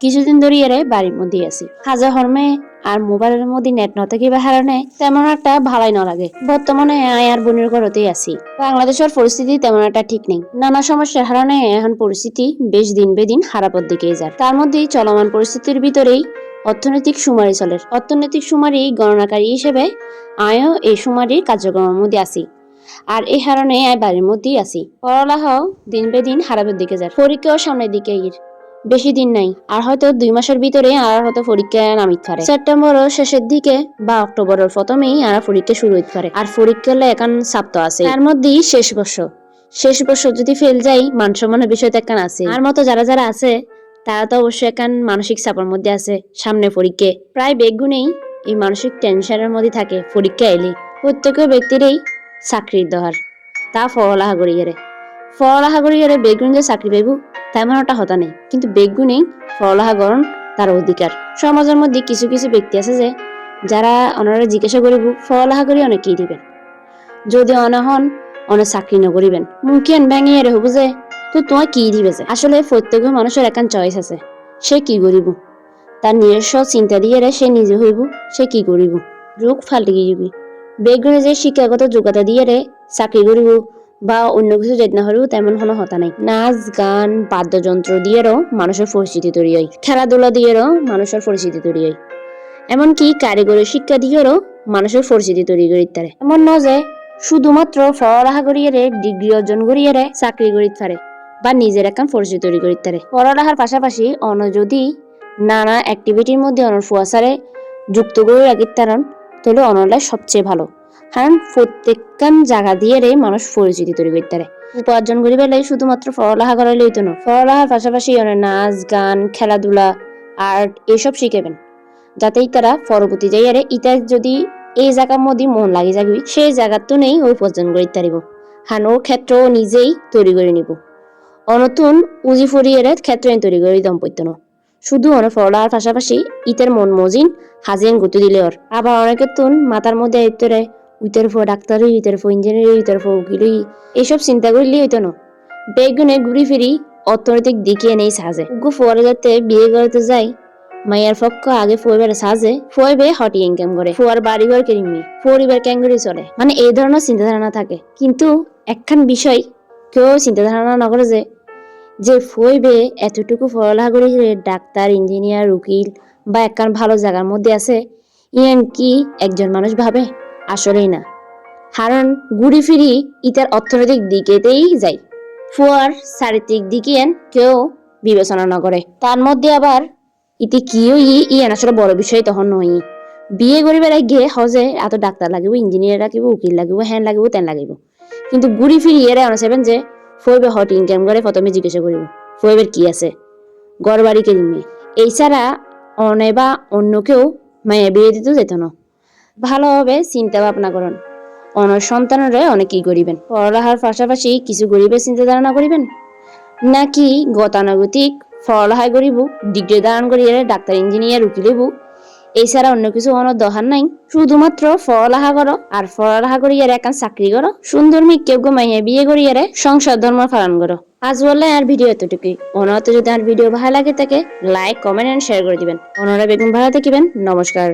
কিছুদিন ধরে বাড়ির মধ্যে আছি। হাজা হরমে আর মোবাইলের মধ্যে নেট ন থাকিবার কারণে তেমন একটা ভালাই না লাগে বর্তমানে আয় আর বোনের ঘরতেই আছি। বাংলাদেশের পরিস্থিতি তেমন একটা ঠিক নেই। নানা সমস্যার কারণে এখন পরিস্থিতি বেশ দিন বেদিন খারাপের দিকে যায়। তার মধ্যেই চলমান পরিস্থিতির ভিতরেই অর্থনৈতিক সুমারি চলে। অর্থনৈতিক সুমারি গণনাকারী হিসেবে আয়ও এই সুমারির কার্যক্রমের মধ্যে আছি। আর এই কারণে আয় বাড়ির মধ্যেই আছি। পড়ালেখাও দিন বে দিন খারাপের দিকে যায়। পরীক্ষাও সামনের দিকে বেশি দিন নাই। আর হয়তো দুই মাসের ভিতরে আর হয়তো পরীক্ষা নামিত পারে। সেপ্টেম্বরের শেষের দিকে বা অক্টোবরের প্রথমেই আর পরীক্ষা শুরু হইতে পারে। আর পরীক্ষা হলে এখন সাপ্ত আছে। তার মধ্যেই শেষ বর্ষ শেষ বর্ষ যদি ফেল যাই মান সম্মানের বিষয় তো আছে। আর মতো যারা যারা আছে, তারা তো অবশ্যই এখন মানসিক চাপের মধ্যে আছে সামনে পরীক্ষা। প্রায় বেগুনেই এই মানসিক টেনশনের মধ্যে থাকে পরীক্ষা এলে। প্রত্যেক ব্যক্তিরই চাকরির দহার। তা গেলে পড়ালেখা করি গেলে বেগুন যে চাকরি পাইব। তেমন একটা হতা নেই। কিন্তু বেগুনেই করণ তার অধিকার। সমাজের মধ্যে কিছু কিছু ব্যক্তি আছে যে, যারা ওনারা জিজ্ঞাসা করিব পড়ালেখা করি অনেক কি দিবেন। যদি অনহন অনেক চাকরি নকরিবেন মুখিয়ান ভেঙে এর হব যে, তো তোমার কি দিবে যে? আসলে প্রত্যেক মানুষের একান চয়েস আছে। সে কি করিব? তার নিজস্ব চিন্তা দিয়ে রে সে নিজে হইব, সে কি করিব? রোগ ফাল্টে গিয়ে বেগুনে যে শিক্ষাগত যোগ্যতা দিয়ে রে চাকরি করিব বা অন্য কিছু যেতে হলেও তেমন কোনো হতা নাই। নাচ, গান, বাদ্যযন্ত্র দিয়েরও মানুষের পরিস্থিতি তৈরি হয়। খেলাধুলা দিয়েরও মানুষের পরিস্থিতি তৈরি হয়। এমনকি কারিগরি শিক্ষা দিয়েরও মানুষের পরিস্থিতি তৈরি করি তারে। এমন নয় যে শুধুমাত্র পড়ালেখা করিয়ে ডিগ্রি অর্জন করিয়ে চাকরি করিতে পারে বা নিজের একখান পরিচিতি তৈরি করিতে পারে পড়ালেখার পাশাপাশি অন্য যদি নানা অ্যাক্টিভিটির মধ্যে অনর ফুয়াশারে যুক্ত করে রাখিতে পারেন তাহলে অনলাই সবচেয়ে ভালো। কারণ প্রত্যেকখান জায়গা দিয়ে রে মানুষ পরিচিতি তৈরি করতে পারে। উপার্জন করি বেলায় শুধুমাত্র পড়ালেখা করাইলেই তো না, পড়ালেখার পাশাপাশি অনেক নাচ, গান, খেলাধুলা, আর্ট এসব শিখেবেন যাতেই তারা পরবর্তী যাইয়ারে ইটা যদি এই জায়গার মধ্যে মন লাগি যাবি সেই জায়গার তো নেই ওই উপার্জন করি তারিব হান ওর ক্ষেত্র নিজেই তৈরি করে নিব। অনতুন উজি ফরিয়ের ক্ষেত্র তৈরি করে দম্পত্য ন। শুধু অনেক পড়ার পাশাপাশি ইতের মন মজিন হাজিন গুতে দিলে ওর। আবার অনেকের তুন মাথার মধ্যে আইতরে উইতের ফো ডাক্তারি উইতের ফো ইঞ্জিনিয়ারি উইতের ফো উকিলই এইসব চিন্তা করলে হইতো না। বেগুনে ঘুরি ফিরি অর্থনৈতিক দিকে নেই সাজে। উগু ফোয়ারে যাতে বিয়ে করতে যাই, মাইয়ার পক্ষ আগে ফুয়ার সাজে ফুয়াবে হটি ইনকাম করে। ফুয়ার বাড়ি ঘর কিনবি পরিবার ক্যাঙ্গুরি চলে। মানে এই ধরনের চিন্তা ধারণা থাকে। কিন্তু একখান বিষয় কেউ চিন্তা ধারণা না করে যে যে ফইবে এতটুকু পড়ালেখা করে ডাক্তার ইঞ্জিনিয়ার উকিল বা একখান ভালো জায়গার মধ্যে আছে, ইয়ান কি একজন মানুষ ভাবে? আসলেই না। কারণ ঘুরি ফিরি ইতার অর্থনৈতিক দিকেতেই যায়। ফুয়ার চারিত্রিক দিকে কেউ বিবেচনা না করে। তার মধ্যে আবার ইতি কিও ই ইয়ান আসলে বড় বিষয় তখন নয়। বিয়ে করিবার গিয়ে হজে এত ডাক্তার লাগিব, ইঞ্জিনিয়ার লাগিব, উকিল লাগিব, হ্যান লাগিব, তেন লাগিব। কিন্তু ঘুরি ফিরি এরা অনাসেবেন যে, ফইবে হট ইনকাম করে প্রথমে জিজ্ঞাসা করিব, ফইবের কি আছে? গড় বাড়ি কিনবি এছাড়া অনে বা অন্য কেউ মায়া বিয়ে দিতেও যেত না। ভালোভাবে চিন্তা ভাবনা করুন। অনর সন্তানরে অনেক কি করিবেন পড়ালেখার পাশাপাশি কিছু গরিবের চিন্তা ধারণা করিবেন? নাকি গতানুগতিক, পড়ালেখায় করিব ডিগ্রি ধারণ করিয়ে ডাক্তার, ইঞ্জিনিয়ার উকিল হইব এছাড়া অন্য কিছু অনেক দহার নাই। শুধুমাত্র পড়ালেখা করো আর পড়ালেখা করিয়ে একান চাকরি করো। সুন্দর কেউ মাইয়া বিয়ে করিয়ে সংসার ধর্ম পালন করো। আজ বললে আর ভিডিও এতটুকুই। অনাহত যদি আর ভিডিও ভালো লাগে থাকে লাইক কমেন্ট এন্ড শেয়ার করে দিবেন। অনারা বেগুন ভালো থাকিবেন নমস্কার।